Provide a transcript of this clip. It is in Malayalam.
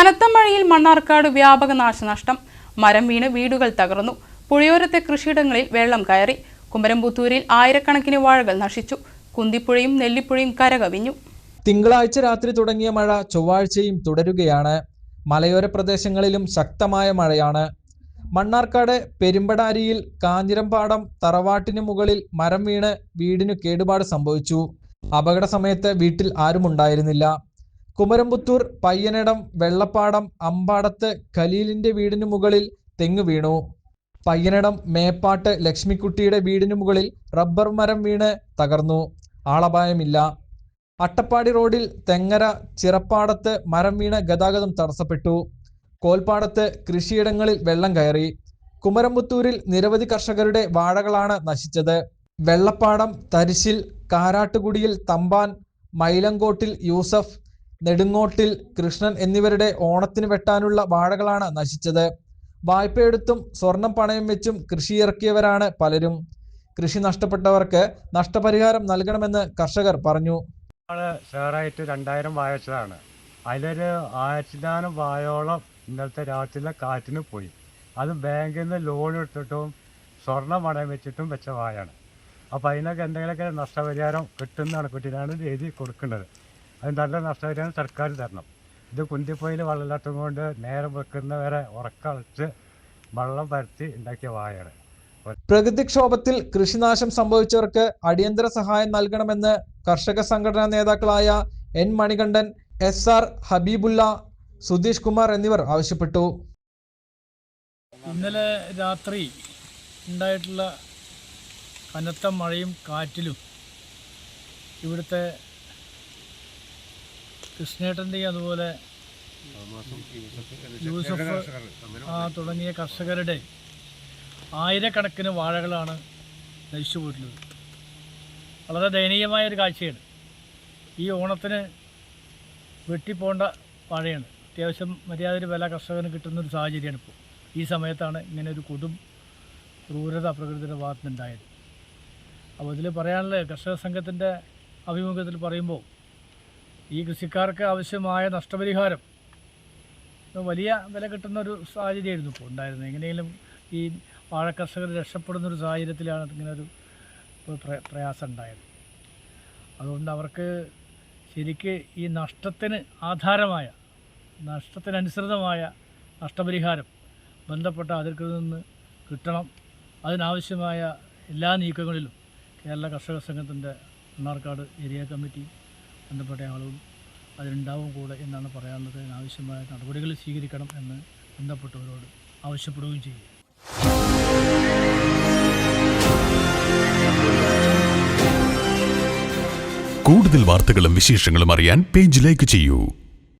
കനത്ത മഴയിൽ മണ്ണാർക്കാട് വ്യാപക നാശനഷ്ടം. മരം വീണ് വീടുകൾ തകർന്നു. പുഴയോരത്തെ കൃഷിയിടങ്ങളിൽ വെള്ളം കയറി. കുമരംപുത്തൂരിൽ ആയിരക്കണക്കിന് വാഴകൾ നശിച്ചു. കുന്തിപ്പുഴയും നെല്ലിപ്പുഴയും കരകവിഞ്ഞു. തിങ്കളാഴ്ച രാത്രി തുടങ്ങിയ മഴ ചൊവ്വാഴ്ചയും തുടരുകയാണ്. മലയോര പ്രദേശങ്ങളിലും ശക്തമായ മഴയാണ്. മണ്ണാർക്കാട് പെരുമ്പടാരിയിൽ കാഞ്ഞിരമ്പാടം തറവാട്ടിനു മുകളിൽ മരം വീണ് വീടിനു കേടുപാട് സംഭവിച്ചു. അപകട സമയത്ത് വീട്ടിൽ ആരുമുണ്ടായിരുന്നില്ല. കുമരംപുത്തൂർ പയ്യനടം വെള്ളപ്പാടം അമ്പാടത്ത് ഖലീലിന്റെ വീടിനു മുകളിൽ തെങ്ങ് വീണു. പയ്യനടം മേപ്പാട്ട് ലക്ഷ്മിക്കുട്ടിയുടെ വീടിനു മുകളിൽ റബ്ബർ മരം വീണ് തകർന്നു. ആളപായമില്ല. അട്ടപ്പാടി റോഡിൽ തെങ്ങര ചിറപ്പാടത്ത് മരം വീണ് ഗതാഗതം തടസ്സപ്പെട്ടു. കോൽപ്പാടത്ത് കൃഷിയിടങ്ങളിൽ വെള്ളം കയറി. കുമരംപുത്തൂരിൽ നിരവധി കർഷകരുടെ വാഴകളാണ് നശിച്ചത്. വെള്ളപ്പാടം തരിശിൽ കാരാട്ടുകുടിയിൽ തമ്പാൻ മൈലങ്കോട്ടിൽ യൂസഫ് നെടുങ്ങോട്ടിൽ കൃഷ്ണൻ എന്നിവരുടെ ഓണത്തിന് വെട്ടാനുള്ള വാഴകളാണ് നശിച്ചത്. വായ്പയെടുത്തും സ്വർണം പണയം വെച്ചും കൃഷി കൃഷിയിറക്കിയവരാണ് പലരും. കൃഷി നഷ്ടപ്പെട്ടവർക്ക് നഷ്ടപരിഹാരം നൽകണമെന്ന് കർഷകർ പറഞ്ഞു. ഷെയറായിട്ട് രണ്ടായിരം വായ അതിലൊരു ആയിരത്തിനാനും വായോളം ഇന്നലത്തെ രാത്രിയിലെ കാറ്റിന് പോയി. അത് ബാങ്കിൽ നിന്ന് ലോൺ എടുത്തിട്ടും സ്വർണം പണയം വെച്ചിട്ടും വെച്ച വായാണ്. അപ്പോൾ അതിനൊക്കെ എന്തെങ്കിലുമൊക്കെ നഷ്ടപരിഹാരം കിട്ടുന്ന കുട്ടിയിലാണ് എഴുതി കൊടുക്കേണ്ടത് അത് നല്ല നഷ്ടപരിഹാരം സർക്കാർ തരണം. ഇത് കുന്തിപ്പൊയിൽ വെള്ളമില്ലാത്തത് കൊണ്ട് നേരം വെക്കുന്നവരെ ഉറക്കളച്ച് വെള്ളം പരത്തി ഉണ്ടാക്കിയ വായാണ്. പ്രകൃതിക്ഷോഭത്തിൽ കൃഷിനാശം സംഭവിച്ചവർക്ക് അടിയന്തര സഹായം നൽകണമെന്ന് കർഷക സംഘടനാ നേതാക്കളായ N Manikandan S R Habibulla Sudheesh Kumar എന്നിവർ ആവശ്യപ്പെട്ടു. ഇന്നലെ രാത്രി ഉണ്ടായിട്ടുള്ള കനത്ത മഴയും കാറ്റിലും ഇവിടുത്തെ കൃഷ്ണേട്ടന്റെയും അതുപോലെ യൂസഫ് ആ തുടങ്ങിയ കർഷകരുടെ ആയിരക്കണക്കിന് വാഴകളാണ് നശിച്ചു പോയിട്ടുള്ളത്. വളരെ ദയനീയമായ ഒരു കാഴ്ചയാണ്. ഈ ഓണത്തിന് വെട്ടിപ്പോണ്ട വാഴയാണ്. അത്യാവശ്യം മര്യാദ വില കർഷകന് കിട്ടുന്നൊരു സാഹചര്യമാണ് ഇപ്പോൾ. ഈ സമയത്താണ് ഇങ്ങനെ ഒരു കൊടും ക്രൂരത പ്രകൃതിയുടെ ഭാഗത്തുനിന്നുണ്ടായത്. അപ്പോൾ ഇതിൽ പറയാനുള്ളത് കർഷക സംഘത്തിന്റെ അഭിമുഖത്തിൽ പറയുമ്പോൾ ഈ കൃഷിക്കാർക്ക് ആവശ്യമായ നഷ്ടപരിഹാരം. വലിയ വില കിട്ടുന്ന ഒരു സാഹചര്യമായിരുന്നു ഇപ്പോൾ ഉണ്ടായിരുന്നത്. എങ്ങനെയെങ്കിലും ഈ വാഴ കർഷകർ രക്ഷപ്പെടുന്ന ഒരു സാഹചര്യത്തിലാണ് ഇങ്ങനെ ഒരു പ്രയാസം ഉണ്ടായത്. അതുകൊണ്ട് അവർക്ക് ശരിക്ക് ഈ നഷ്ടത്തിന് ആധാരമായ നഷ്ടത്തിനനുസൃതമായ നഷ്ടപരിഹാരം ബന്ധപ്പെട്ട അതിർക്കിൽ നിന്ന് കിട്ടണം. അതിനാവശ്യമായ എല്ലാ നീക്കങ്ങളിലും കേരള കർഷക സംഘത്തിന്റെ മണ്ണാർക്കാട് ഏരിയ കമ്മിറ്റി ബന്ധപ്പെട്ട ആളും അതിലുണ്ടാവും കൂടെ എന്നാണ് പറയാനുള്ളത്. അതിനാവശ്യമായ നടപടികൾ സ്വീകരിക്കണം എന്ന് ബന്ധപ്പെട്ടവരോട് ആവശ്യപ്പെടുകയും ചെയ്യും. കൂടുതൽ വാർത്തകളും വിശേഷങ്ങളും അറിയാൻ പേജ് ലൈക്ക് ചെയ്യൂ.